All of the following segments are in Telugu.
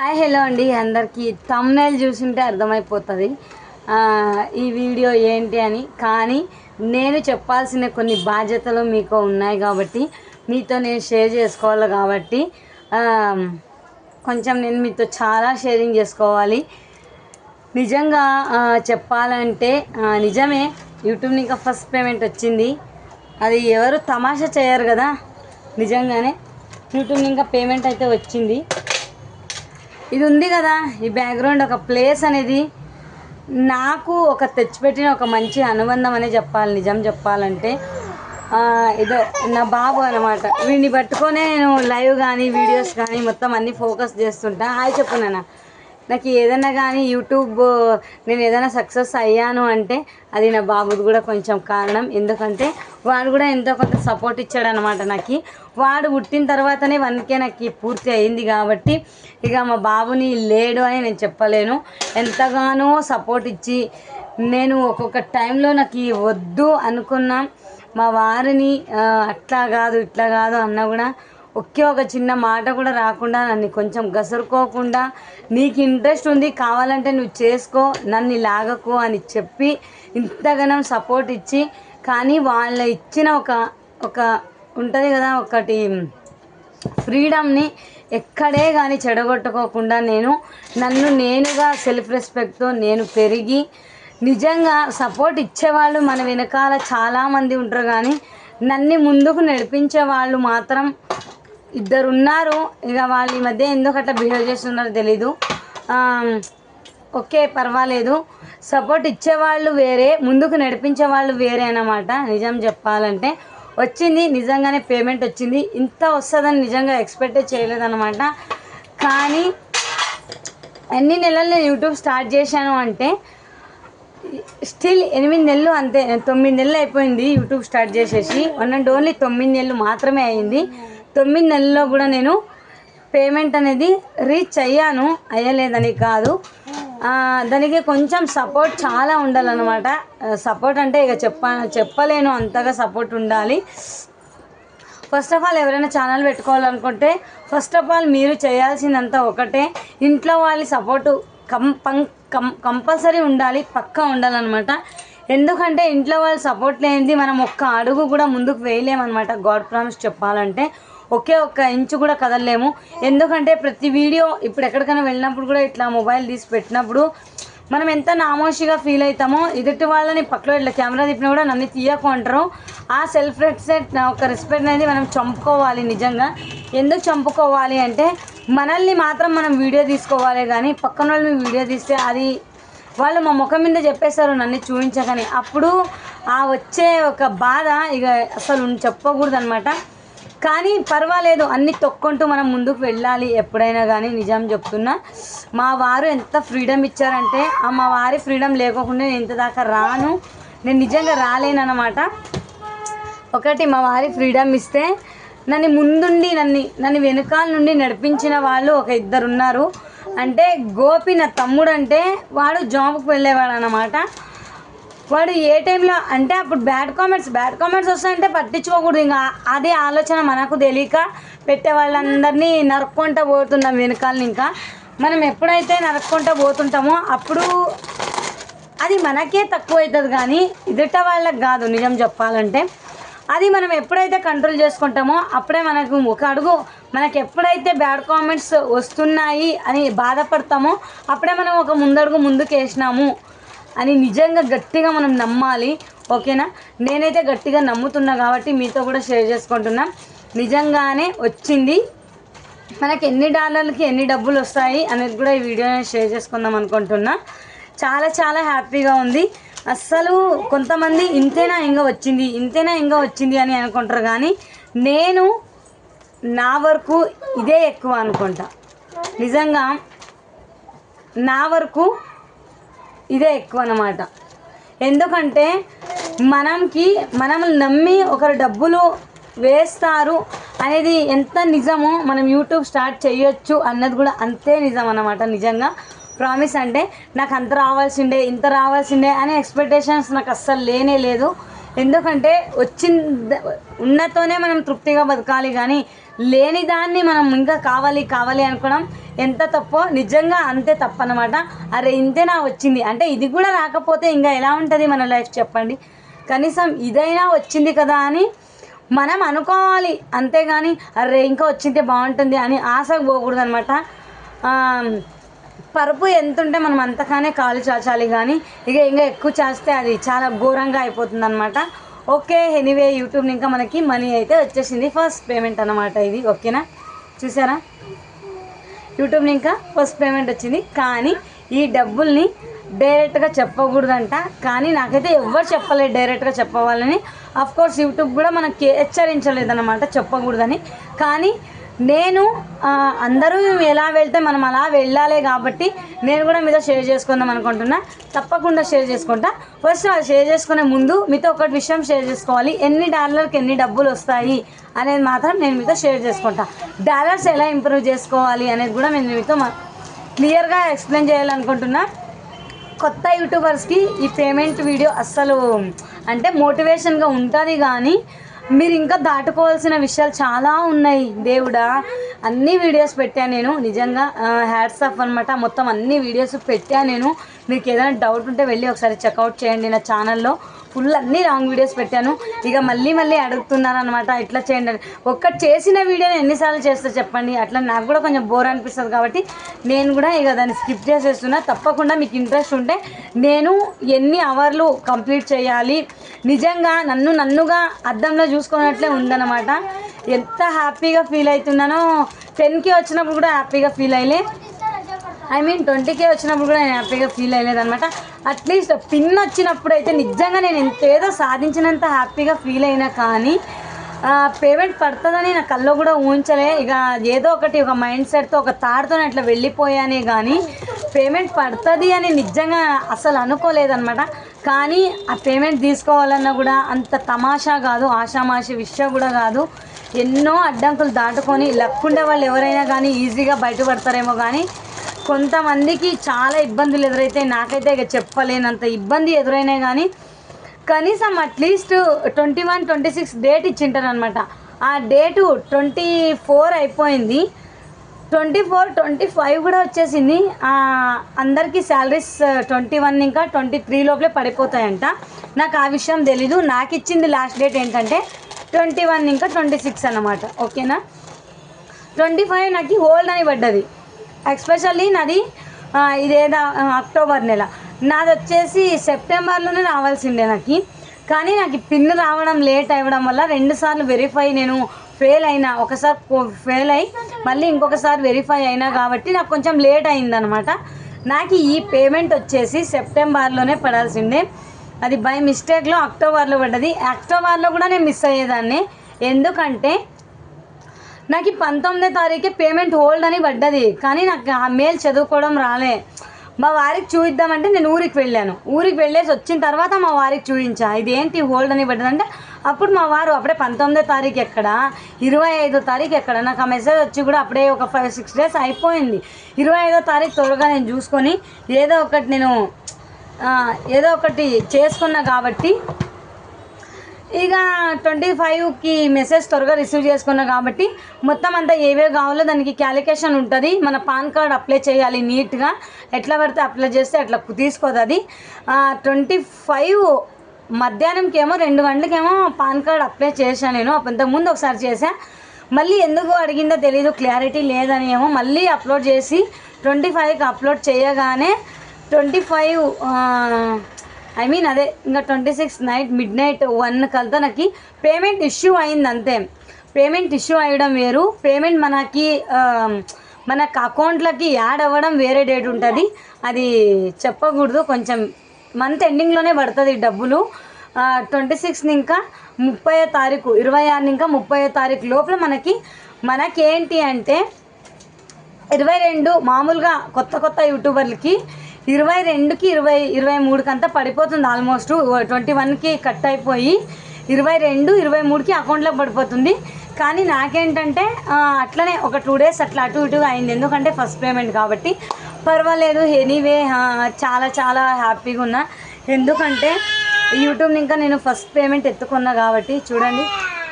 హాయ్ హలో అండి. అందరికీ తమ్నైల్ చూసింటే అర్థమైపోతుంది. ఈ వీడియో ఏంటి అని. కానీ నేను చెప్పాల్సిన కొన్ని బాధ్యతలు మీకు ఉన్నాయి కాబట్టి మీతో నేను షేర్ చేసుకోవాలి కాబట్టి కొంచెం నేను మీతో చాలా షేరింగ్ చేసుకోవాలి. నిజంగా చెప్పాలంటే నిజమే యూట్యూబ్ ఇంకా ఫస్ట్ పేమెంట్ వచ్చింది. అది ఎవరు తమాషా చేయరు కదా. నిజంగానే యూట్యూబ్ ఇంకా పేమెంట్ అయితే వచ్చింది. ఇది ఉంది కదా ఈ బ్యాక్గ్రౌండ్ ఒక ప్లేస్ అనేది. నాకు ఒక తెచ్చిపెట్టిన ఒక మంచి అనుబంధం అనే చెప్పాలి నిజం చెప్పాలంటే. ఇదో నా బాబు అనమాట వీడిని పట్టుకొనే నేను లైవ్ కానీ వీడియోస్ కానీ మొత్తం అన్నీ ఫోకస్ చేస్తుంటా. హాయ్ చెప్పు నాన్న. నాకు ఏదైనా కానీ యూట్యూబ్ నేను ఏదైనా సక్సెస్ అయ్యాను అంటే అది నా బాబుది కూడా కొంచెం కారణం. ఎందుకంటే వాడు కూడా ఎంతో కొంత సపోర్ట్ ఇచ్చాడు అనమాట నాకు. వాడు పుట్టిన తర్వాతనే వన్కే నాకు పూర్తి అయింది కాబట్టి ఇక మా బాబుని లేడు అని నేను చెప్పలేను. ఎంతగానో సపోర్ట్ ఇచ్చి నేను ఒక్కొక్క టైంలో నాకు వద్దు అనుకున్నా. మా వారిని అట్లా కాదు ఇట్లా కాదు అన్నా కూడా ఒకే ఒక చిన్న మాట కూడా రాకుండా నన్ను కొంచెం గసురుకోకుండా నీకు ఇంట్రెస్ట్ ఉంది కావాలంటే నువ్వు చేసుకో నన్ను లాగకు అని చెప్పి ఇంతగానం సపోర్ట్ ఇచ్చి కానీ వాళ్ళ ఇచ్చిన ఒక ఒక ఉంటుంది కదా ఒకటి ఫ్రీడమ్ని ఎక్కడే కానీ చెడగొట్టుకోకుండా నేను నన్ను నేనుగా సెల్ఫ్ రెస్పెక్ట్తో నేను పెరిగి నిజంగా సపోర్ట్ ఇచ్చేవాళ్ళు మన వెనకాల చాలామంది ఉంటారు కానీ నన్ను ముందుకు నడిపించే వాళ్ళు మాత్రం ఇద్దరు ఉన్నారు ఇక వాళ్ళ ఈ మధ్య ఎందుకు అట్లా బిహేవ్ చేస్తున్నారో తెలీదు. ఓకే పర్వాలేదు. సపోర్ట్ ఇచ్చేవాళ్ళు వేరే ముందుకు నడిపించే వాళ్ళు వేరే అనమాట నిజం చెప్పాలంటే వచ్చింది నిజంగానే పేమెంట్ వచ్చింది. ఇంత వస్తుందని నిజంగా ఎక్స్పెక్టే చేయలేదన్నమాట. కానీ ఎన్ని నెలలు నేను యూట్యూబ్ స్టార్ట్ చేశాను అంటే స్టిల్ ఎనిమిది నెలలు అంతే తొమ్మిది నెలలు అయిపోయింది యూట్యూబ్ స్టార్ట్ చేసేసి. వన్ అండ్ ఓన్లీ తొమ్మిది నెలలు మాత్రమే అయింది. తొమ్మిది నెలల్లో కూడా నేను పేమెంట్ అనేది రీచ్ అయ్యాను. అయ్యలేదని కాదు. దానికి కొంచెం సపోర్ట్ చాలా ఉండాలన్నమాట. సపోర్ట్ అంటే ఇక చెప్ప చెప్పలేను. అంతగా సపోర్ట్ ఉండాలి. ఫస్ట్ ఆఫ్ ఆల్ ఎవరైనా ఛానల్ పెట్టుకోవాలనుకుంటే ఫస్ట్ ఆఫ్ ఆల్ మీరు చేయాల్సిందంతా ఒకటే. ఇంట్లో వాళ్ళ సపోర్టు కం కం కంపల్సరీ ఉండాలి. పక్కా ఉండాలన్నమాట. ఎందుకంటే ఇంట్లో వాళ్ళ సపోర్ట్ లేనిది మనం ఒక్క అడుగు కూడా ముందుకు వేయలేమన్నమాట. గాడ్ ప్రామిస్ చెప్పాలంటే. ఒకే ఒక్క ఇంచు కూడా కదలలేము. ఎందుకంటే ప్రతి వీడియో ఇప్పుడు ఎక్కడికైనా వెళ్ళినప్పుడు కూడా ఇట్లా మొబైల్ తీసి పెట్టినప్పుడు మనం ఎంత నామోషిగా ఫీల్ అవుతామో ఎదుటి వాళ్ళని పక్కలో ఇట్లా కెమెరా తిప్పినా కూడా నన్ను తీయకు అంటారు ఆ సెల్ఫ్ రెస్పెక్ట్ ఒక రెస్పెక్ట్ అనేది మనం చంపుకోవాలి నిజంగా. ఎందుకు చంపుకోవాలి అంటే మనల్ని మాత్రం మనం వీడియో తీసుకోవాలి కానీ పక్కన వాళ్ళని వీడియో తీస్తే అది వాళ్ళు మా ముఖం మీద చెప్పేశారు నన్ను చూపించకని. అప్పుడు ఆ వచ్చే ఒక బాధ ఇక అసలు చెప్పకూడదు అనమాట కానీ పర్వాలేదు అన్ని తొక్కుంటూ మనం ముందుకు వెళ్ళాలి ఎప్పుడైనా కానీ నిజం చెప్తున్నా. మా వారు ఎంత ఫ్రీడమ్ ఇచ్చారంటే ఆ మా వారి ఫ్రీడమ్ లేకోకుండా నేను ఇంత దాకా రాను. నేను నిజంగా రాలేనన్నమాట. ఒకటి మా వారి ఫ్రీడమ్ ఇస్తే నన్ను ముందుండి నన్ను నన్ను వెనకాల నుండి నడిపించిన వాళ్ళు ఒక ఇద్దరు ఉన్నారు అంటే గోపి నా తమ్ముడు అంటే వాడు జాబ్కి వెళ్ళేవాడు అనమాట వాడు ఏ టైంలో అంటే అప్పుడు బ్యాడ్ కామెంట్స్ బ్యాడ్ కామెంట్స్ వస్తాయంటే పట్టించుకోకూడదు. ఇంకా అదే ఆలోచన మనకు తెలియక పెట్టే వాళ్ళందరినీ నరుక్కుంటూ పోతున్నాం వెనకాలని ఇంకా. మనం ఎప్పుడైతే నరుక్కుంటూ పోతుంటామో అప్పుడు అది మనకే తక్కువ అవుతుంది కానీ ఎదుట వాళ్ళకి కాదు నిజం చెప్పాలంటే. అది మనం ఎప్పుడైతే కంట్రోల్ చేసుకుంటామో అప్పుడే మనకు ఒక అడుగు మనకు ఎప్పుడైతే బ్యాడ్ కామెంట్స్ వస్తున్నాయి అని బాధపడతామో అప్పుడే మనం ఒక ముందడుగు ముందుకు వేసినాము అని నిజంగా గట్టిగా మనం నమ్మాలి ఓకేనా? నేనైతే గట్టిగా నమ్ముతున్నా కాబట్టి మీతో కూడా షేర్ చేసుకుంటున్నా. నిజంగానే వచ్చింది. మనకి ఎన్ని డాలర్లకి ఎన్ని డబ్బులు వస్తాయి అనేది కూడా ఈ వీడియో షేర్ చేసుకుందాం అనుకుంటున్నా. చాలా చాలా హ్యాపీగా ఉంది. అస్సలు కొంతమంది ఇంతేనా ఇంకా వచ్చింది ఇంతేనా ఇంకా వచ్చింది అని అనుకుంటారు కానీ నేను నా వరకు ఇదే ఎక్కువ అనుకుంటా. నిజంగా నా వరకు ఇదే ఎక్కువ అన్నమాట. ఎందుకంటే మనంకి మనం నమ్మి ఒకరు డబ్బులు వేస్తారు అనేది ఎంత నిజమో మనం యూట్యూబ్ స్టార్ట్ చేయొచ్చు అన్నది కూడా అంతే నిజం అన్నమాట నిజంగా. ప్రామిస్ అంటే నాకు అంత రావాల్సిండే ఇంత రావాల్సిండే అనే ఎక్స్పెక్టేషన్స్ నాకు అస్సలు లేనే లేదు. ఎందుకంటే వచ్చిన ఉన్నతోనే మనం తృప్తిగా బతకాలి కానీ లేని దాన్ని మనం ఇంకా కావాలి కావాలి అనుకోవడం ఎంత తప్పో నిజంగా అంతే తప్పనమాట అరే ఇంతేనా వచ్చింది. అంటే ఇది కూడా రాకపోతే ఇంకా ఎలా ఉంటుంది మన లైఫ్ చెప్పండి? కనీసం ఇదైనా వచ్చింది కదా అని మనం అనుకోవాలి. అంతేగాని అరే ఇంకా వచ్చింటే బాగుంటుంది అని ఆశకు పోకూడదు అనమాట పరుపు ఎంత ఉంటే మనం అంతగానే కాలు చాచాలి కానీ ఇక ఇంకా ఎక్కువ చేస్తే అది చాలా ఘోరంగా అయిపోతుంది అనమాట ఓకే ఎనీవే యూట్యూబ్ ఇంకా మనకి మనీ అయితే వచ్చేసింది. ఫస్ట్ పేమెంట్ అన్నమాట ఇది ఓకేనా? చూసారా? యూట్యూబ్ ఇంకా ఫస్ట్ పేమెంట్ వచ్చింది. కానీ ఈ డబ్బుల్ని డైరెక్ట్గా చెప్పకూడదంట. కానీ నాకైతే ఎవరు చెప్పలేదు డైరెక్ట్గా చెప్పవాలని. అఫ్ కోర్స్ యూట్యూబ్ కూడా మనకి హెచ్చరించలేదన్నమాట చెప్పకూడదని. కానీ నేను అందరూ ఎలా వెళ్తే మనం అలా వెళ్ళాలి కాబట్టి నేను కూడా మీతో షేర్ చేసుకుందాం అనుకుంటున్నా. తప్పకుండా షేర్ చేసుకుంటా. ఫస్ట్ అది షేర్ చేసుకునే ముందు మీతో ఒకటి విషయం షేర్ చేసుకోవాలి. ఎన్ని డాలర్కి ఎన్ని డబ్బులు వస్తాయి అనేది మాత్రం నేను మీతో షేర్ చేసుకుంటా. డాలర్స్ ఎలా ఇంప్రూవ్ చేసుకోవాలి అనేది కూడా నేను మీతో మా క్లియర్గా ఎక్స్ప్లెయిన్ చేయాలనుకుంటున్నా. కొత్త యూట్యూబర్స్కి ఈ పేమెంట్ వీడియో అస్సలు అంటే మోటివేషన్గా ఉంటుంది కానీ మీరు ఇంకా దాటుకోవాల్సిన విషయాలు చాలా ఉన్నాయి దేవుడా. అన్ని వీడియోస్ పెట్టాను నేను. నిజంగా హ్యాట్స్ ఆఫ్ అనమాట మొత్తం అన్ని వీడియోస్ పెట్టాను నేను. మీకు ఏదైనా డౌట్ ఉంటే వెళ్ళి ఒకసారి చెక్అవుట్ చేయండి నా ఛానల్లో ఫుల్ అన్ని రాంగ్ వీడియోస్ పెట్టాను. ఇక మళ్ళీ మళ్ళీ అడుగుతున్నారు అనమాట ఇట్లా చేయండి అని. ఒక్కటి చేసిన వీడియోని ఎన్నిసార్లు చేస్తా చెప్పండి. అట్లా నాకు కూడా కొంచెం బోర్ అనిపిస్తుంది కాబట్టి నేను కూడా ఇక దాన్ని స్కిప్ చేసేస్తున్నా. తప్పకుండా మీకు ఇంట్రెస్ట్ ఉంటే నేను ఎన్ని అవర్లు కంప్లీట్ చేయాలి. నిజంగా నన్ను నన్నుగా అద్దంలో చూసుకున్నట్లే ఉందన్నమాట. ఎంత హ్యాపీగా ఫీల్ అవుతున్నానో. టెన్కి వచ్చినప్పుడు కూడా హ్యాపీగా ఫీల్ అయ్యలే. ఐ మీన్ ట్వంటీకే వచ్చినప్పుడు కూడా నేను హ్యాపీగా ఫీల్ అయ్యలేదు అనమాట అట్లీస్ట్ పిన్ వచ్చినప్పుడు అయితే నిజంగా నేను ఎంత ఏదో సాధించినంత హ్యాపీగా ఫీల్ అయినా కానీ పేమెంట్ పడుతుందని నా కల్లో కూడా ఊహించలే. ఇక ఏదో ఒకటి ఒక మైండ్ సెట్తో ఒక తాడుతో అట్లా వెళ్ళిపోయానే కానీ పేమెంట్ పడుతుంది అని నిజంగా అసలు అనుకోలేదన్నమాట. కానీ ఆ పేమెంట్ తీసుకోవాలన్నా కూడా అంత తమాషా కాదు ఆషామాషి విషయం కూడా కాదు. ఎన్నో అడ్డంకులు దాటుకొని లక్కుండే ఉండే వాళ్ళు ఎవరైనా కానీ ఈజీగా బయటపడతారేమో కానీ కొంతమందికి చాలా ఇబ్బందులు ఎదురైతే నాకైతే ఇక చెప్పలేనంత ఇబ్బంది ఎదురైనాయి కానీ కనీసం at least twenty one twenty six date ఇచ్చింటారనమాట ఆ డేటు ట్వంటీ ఫోర్ అయిపోయింది. ట్వంటీ ఫోర్ ట్వంటీ ఫైవ్ కూడా వచ్చేసింది. అందరికీ శాలరీస్ ట్వంటీ వన్ ఇంకా ట్వంటీ త్రీ లోపలే పడిపోతాయంట. నాకు ఆ విషయం తెలీదు. నాకు ఇచ్చింది లాస్ట్ డేట్ ఏంటంటే ట్వంటీ వన్ ఇంకా ట్వంటీ సిక్స్ అన్నమాట. ఓకేనా? ట్వంటీ ఫైవ్ నాకు హోల్డ్ అని పడ్డది ఎక్స్పెషల్లీ నాది ఇదేదో ఇదేదా అక్టోబర్ నెల. నాది వచ్చేసి సెప్టెంబర్లోనే రావాల్సిందే నాకు. కానీ నాకు పిన్ రావడం లేట్ అవ్వడం వల్ల రెండుసార్లు వెరిఫై నేను ఫెయిల్ అయినా ఒకసారి ఫెయిల్ అయ్యి మళ్ళీ ఇంకొకసారి వెరిఫై అయినా కాబట్టి నాకు కొంచెం లేట్ అయిందనమాట. నాకు ఈ పేమెంట్ వచ్చేసి సెప్టెంబర్లోనే పడాల్సిందే. అది బై మిస్టేక్లో అక్టోబర్లో పడ్డది. అక్టోబర్లో కూడా నేను మిస్ అయ్యేదాన్ని. ఎందుకంటే నాకు ఈ పంతొమ్మిదో తారీఖే పేమెంట్ హోల్డ్ అని పడ్డది. కానీ నాకు ఆ మెయిల్ చదువుకోవడం రాలే. మా వారికి చూపిద్దామంటే నేను ఊరికి వెళ్ళాను. ఊరికి వెళ్ళేసి వచ్చిన తర్వాత మా వారికి చూపించా ఇదేంటి హోల్డ్ అని పడ్డదంటే అప్పుడు మా వారు అప్పుడే పంతొమ్మిదో తారీఖు ఎక్కడ? ఇరవై ఐదో తారీఖు ఎక్కడ? నాకు ఆ మెసేజ్ వచ్చి కూడా అప్పుడే ఒక ఫైవ్ సిక్స్ డేస్ అయిపోయింది. ఇరవై ఐదో తారీఖు త్వరగా నేను చూసుకొని ఏదో ఒకటి నేను ఏదో ఒకటి చేసుకున్నా కాబట్టి ఇక ట్వంటీ ఫైవ్కి మెసేజ్ త్వరగా రిసీవ్ చేసుకున్నా కాబట్టి మొత్తం అంతా ఏవేవి కావాలో దానికి క్యాలిక్యులేషన్ ఉంటుంది. మన పాన్ కార్డ్ అప్లై చేయాలి నీట్గా ఎట్లా పడితే అప్లై చేస్తే అట్లా తీసుకోదు అది ట్వంటీ ఫైవ్ మధ్యాహ్నంకేమో రెండు గంటలకేమో పాన్ కార్డ్ అప్లై చేశాను నేను. అంతకుముందు ఒకసారి చేశా. మళ్ళీ ఎందుకు అడిగిందో తెలీదు క్లారిటీ లేదని ఏమో మళ్ళీ అప్లోడ్ చేసి ట్వంటీ ఫైవ్కి అప్లోడ్ చేయగానే ట్వంటీ ఫైవ్ ఐ మీన్ అదే ఇంకా twenty six night mid night one కల్తా నాకు పేమెంట్ ఇష్యూ అయింది అంతే. పేమెంట్ ఇష్యూ అయ్యడం వేరు. పేమెంట్ మనకి మనకు అకౌంట్లకి యాడ్ అవ్వడం వేరే డేట్ ఉంటుంది. అది చెప్పకూడదు. కొంచెం మంత్ ఎండింగ్లోనే పడుతుంది డబ్బులు. ట్వంటీ సిక్స్ని ఇంకా ముప్పై తారీఖు ఇరవై ఆరుని ఇంకా ముప్పై తారీఖు లోపల మనకి మనకేంటి అంటే ఇరవై రెండు మామూలుగా కొత్త కొత్త యూట్యూబర్లకి ఇరవై రెండుకి ఇరవై ఇరవై మూడుకి అంతా పడిపోతుంది ఆల్మోస్ట్. ట్వంటీ వన్కి కట్ అయిపోయి ఇరవై రెండు ఇరవై మూడుకి అకౌంట్లోకి పడిపోతుంది. కానీ నాకేంటంటే అట్లనే ఒక టూ డేస్ అట్లా అటు ఇటుగా అయింది. ఎందుకంటే ఫస్ట్ పేమెంట్ కాబట్టి. పర్వాలేదు ఎనీవే చాలా చాలా హ్యాపీగా ఉన్నా. ఎందుకంటే యూట్యూబ్ ఇంకా నేను ఫస్ట్ పేమెంట్ ఎత్తుకున్నా కాబట్టి చూడండి.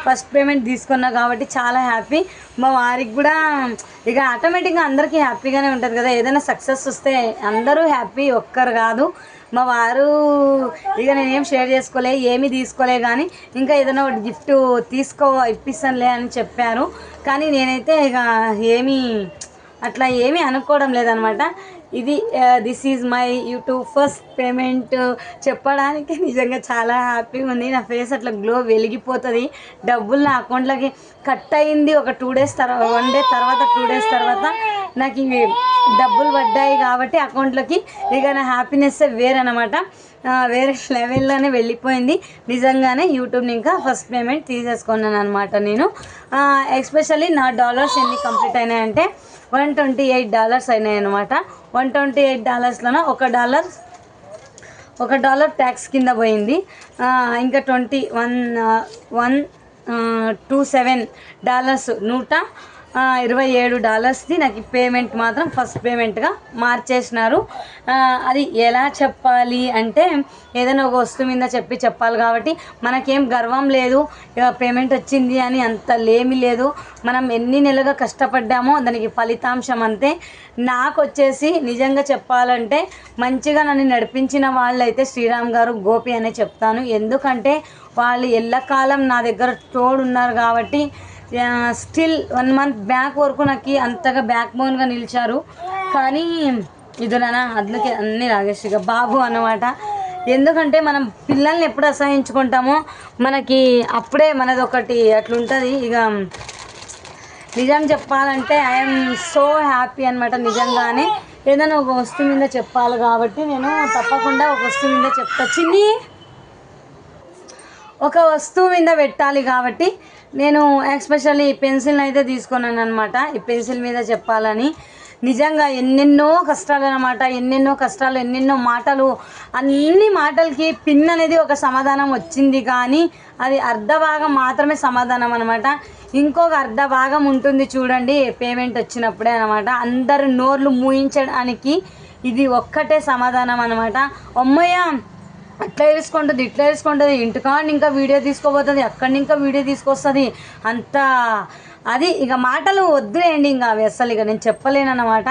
ఫస్ట్ పేమెంట్ తీసుకున్నా కాబట్టి చాలా హ్యాపీ. మా వారికి కూడా ఇక ఆటోమేటిక్గా అందరికీ హ్యాపీగానే ఉంటుంది కదా. ఏదైనా సక్సెస్ వస్తే అందరూ హ్యాపీ ఒక్కరు కాదు. మా వారు ఇక నేనేం షేర్ చేసుకోలే ఏమీ తీసుకోలే కానీ ఇంకా ఏదైనా ఒకటి గిఫ్ట్ తీసుకో ఇప్పిస్తానులే అని చెప్పారు. కానీ నేనైతే ఇక ఏమీ అట్లా ఏమీ అనుకోవడం లేదనమాట. ఇది this is my YouTube first payment చెప్పడానికి నిజంగా చాలా హ్యాపీగా ఉంది. నా ఫేస్ అట్లా గ్లో వెలిగిపోతుంది. డబ్బులు నా అకౌంట్లోకి కట్ అయింది ఒక టూ డేస్ తర్వాత వన్ డే తర్వాత టూ డేస్ తర్వాత. నాకు ఇవి డబ్బులు పడ్డాయి కాబట్టి అకౌంట్లోకి. ఇక నా హ్యాపీనెస్ వేరనమాట వేరే లెవెల్లోనే వెళ్ళిపోయింది. నిజంగానే యూట్యూబ్ని ఇంకా ఫస్ట్ పేమెంట్ తీసేసుకున్నాను అనమాట నేను ఎస్పెషల్లీ నా డాలర్స్ ఎన్ని కంప్లీట్ అయినాయంటే వన్ ట్వంటీ ఎయిట్ డాలర్స్ అయినాయి అనమాట వన్ ట్వంటీ ఎయిట్ డాలర్స్లోన ఒక డాలర్ ఒక డాలర్ ట్యాక్స్ కింద పోయింది. ఇంకా twenty one one two seven dollars నూట ఇరవై ఏడు డాలర్స్ది నాకు పేమెంట్ మాత్రం ఫస్ట్ పేమెంట్గా మార్చేసినారు. అది ఎలా చెప్పాలి అంటే ఏదైనా ఒక వస్తువు మీద చెప్పి చెప్పాలి కాబట్టి మనకేం గర్వం లేదు ఇక పేమెంట్ వచ్చింది అని అంత లేమి లేదు. మనం ఎన్ని నెలలుగా కష్టపడ్డామో దానికి ఫలితాంశం అంతే. నాకు వచ్చేసి నిజంగా చెప్పాలంటే మంచిగా నన్ను నడిపించిన వాళ్ళైతే శ్రీరామ్ గారు గోపి అనే చెప్తాను. ఎందుకంటే వాళ్ళు ఎల్లకాలం నా దగ్గర తోడున్నారు కాబట్టి స్టిల్ వన్ మంత్ బ్యాక్ వరకు నాకు అంతగా బ్యాక్ బోన్గా నిలిచారు. కానీ ఇదునా అందుకే అన్ని రాగేష్ ఇక బాబు అన్నమాట. ఎందుకంటే మనం పిల్లల్ని ఎప్పుడు అసహించుకుంటామో మనకి అప్పుడే మనది ఒకటి అట్లుంటుంది. ఇక నిజం చెప్పాలంటే ఐఎమ్ సో హ్యాపీ అనమాట నిజంగానే. ఏదైనా ఒక వస్తువు మీద చెప్పాలి కాబట్టి నేను తప్పకుండా ఒక వస్తువు మీద చెప్తా. చిన్ని! ఒక వస్తువు మీద పెట్టాలి కాబట్టి నేను ఎక్స్పెషల్లీ ఈ పెన్సిల్ని అయితే తీసుకున్నాను అనమాట ఈ పెన్సిల్ మీద చెప్పాలని. నిజంగా ఎన్నెన్నో కష్టాలు అనమాట ఎన్నెన్నో కష్టాలు ఎన్నెన్నో మాటలు అన్ని మాటలకి పిన్ అనేది ఒక సమాధానం వచ్చింది కానీ అది అర్ధ భాగం మాత్రమే సమాధానం అనమాట ఇంకొక అర్ధ భాగం ఉంటుంది చూడండి పేమెంట్ వచ్చినప్పుడే అనమాట అందరు నోర్లు మూయించడానికి ఇది ఒక్కటే సమాధానం అనమాట అమ్మయ్య అట్లా వేసుకుంటుంది ఇట్లా వేసుకుంటుంది ఇంటికాడ ఇంకా వీడియో తీసుకోబోతుంది అక్కడి ఇంకా వీడియో తీసుకొస్తుంది. అంత అది ఇక మాటలు వద్దులేండి ఇంకా అవి అసలు ఇక నేను చెప్పలేనన్నమాట.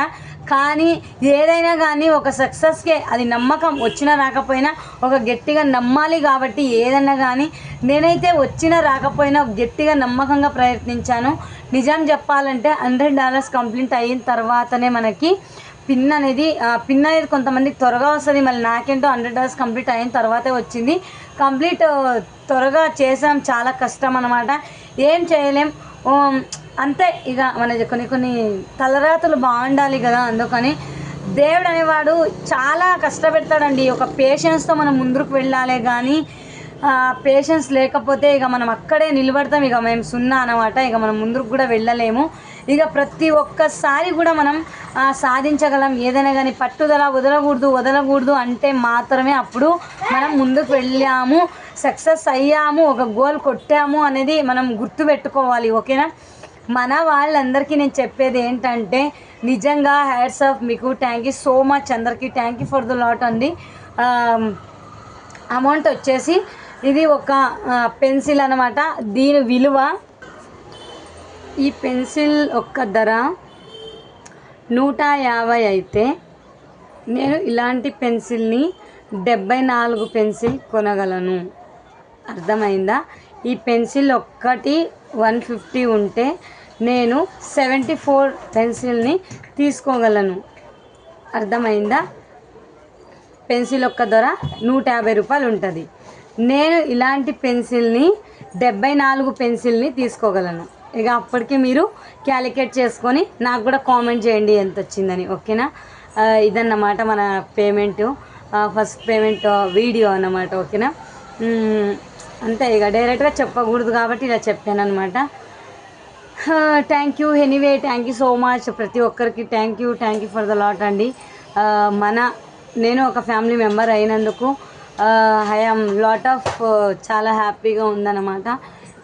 కానీ ఏదైనా కానీ ఒక సక్సెస్కే అది నమ్మకం వచ్చినా రాకపోయినా ఒక గట్టిగా నమ్మాలి కాబట్టి ఏదైనా కానీ నేనైతే వచ్చినా రాకపోయినా గట్టిగా నమ్మకంగా ప్రయత్నించాను. నిజం చెప్పాలంటే హండ్రెడ్ డాలర్స్ కంప్లీట్ అయిన తర్వాతనే మనకి పిన్ అనేది ఆ, పిన్ అనేది కొంతమందికి త్వరగా వస్తుంది. మళ్ళీ నాకేంటో హండ్రెడ్ డాలర్స్ కంప్లీట్ అయిన తర్వాతే వచ్చింది. కంప్లీట్ త్వరగా చేసాం. చాలా కష్టం అనమాట ఏం చేయలేం. ఓ, అంతే. ఇక మన కొన్ని కొన్ని తలరాతలు బాగుండాలి కదా అందుకని. దేవుడు అనేవాడు చాలా కష్టపెడతాడండి. ఒక పేషెన్స్తో మనం ముందుకు వెళ్ళాలి కానీ పేషెన్స్ లేకపోతే ఇక మనం అక్కడే నిలబడతాం. ఇక మేము సున్నా అనమాట ఇక మనం ముందుకు కూడా వెళ్ళలేము. ఇక ప్రతి ఒక్కసారి కూడా మనం సాధించగలం. ఏదైనా కానీ పట్టుదల వదలకూడదు వదలకూడదు అంటే మాత్రమే అప్పుడు మనం ముందుకు వెళ్ళాము సక్సెస్ అయ్యాము ఒక గోల్ కొట్టాము అనేది మనం గుర్తుపెట్టుకోవాలి ఓకేనా? మన వాళ్ళందరికీ నేను చెప్పేది ఏంటంటే నిజంగా హ్యాడ్స్ ఆఫ్ మీకు థ్యాంక్ యూ సో మచ్ అందరికీ. Thank you for the lot అండి. అమౌంట్ వచ్చేసి ఇది ఒక పెన్సిల్ అనమాట దీని విలువ ఈ పెన్సిల్ ఒక్క ధర నూట యాభై అయితే నేను ఇలాంటి పెన్సిల్ని డెబ్బై నాలుగు పెన్సిల్ కొనగలను. అర్థమైందా? ఈ పెన్సిల్ ఒక్కటి వన్ ఫిఫ్టీ ఉంటే నేను సెవెంటీ ఫోర్ పెన్సిల్ని తీసుకోగలను. అర్థమైందా? పెన్సిల్ ఒక్క ధర నూట యాభై రూపాయలు ఉంటుంది. నేను ఇలాంటి పెన్సిల్ని డెబ్బై నాలుగు పెన్సిల్ని తీసుకోగలను. ఇక అప్పటికి మీరు క్యాలిక్యులేట్ చేసుకొని నాకు కూడా కామెంట్ చేయండి ఎంత వచ్చిందని ఓకేనా ఇదన్నమాట మన పేమెంట్. ఫస్ట్ పేమెంట్ వీడియో అన్నమాట ఓకేనా? అంతే ఇక డైరెక్ట్గా చెప్పకూడదు కాబట్టి ఇలా చెప్పాను అనమాట thank you anyway thank you so much ప్రతి ఒక్కరికి thank you thank you for the lot అండి. మన నేను ఒక ఫ్యామిలీ మెంబర్ అయినందుకు ఐఎమ్ లాట్ ఆఫ్ చాలా హ్యాపీగా ఉందన్నమాట.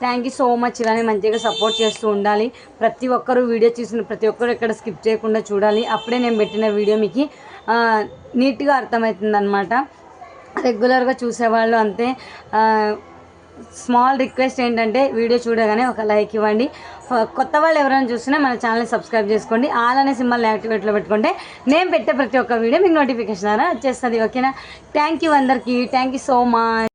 థ్యాంక్ యూ సో మచ్ ఇలానే మంచిగా సపోర్ట్ చేస్తూ ఉండాలి. ప్రతి ఒక్కరూ వీడియో చూసిన ప్రతి ఒక్కరు ఇక్కడ స్కిప్ చేయకుండా చూడాలి. అప్పుడే నేను పెట్టిన వీడియో మీకు నీట్గా అర్థమవుతుంది అనమాట రెగ్యులర్గా చూసేవాళ్ళు అంతే. స్మాల్ రిక్వెస్ట్ ఏంటంటే వీడియో చూడగానే ఒక లైక్ ఇవ్వండి. కొత్త వాళ్ళు ఎవరైనా చూసినా మన ఛానల్ని సబ్స్క్రైబ్ చేసుకోండి. ఆల్ అనే సింబల్ని యాక్టివేట్లో పెట్టుకుంటే నేను పెట్టే ప్రతి ఒక్క వీడియో మీకు నోటిఫికేషన్ ద్వారా వచ్చేస్తుంది. ఓకేనా థ్యాంక్ యూ అందరికీ. Thank you so much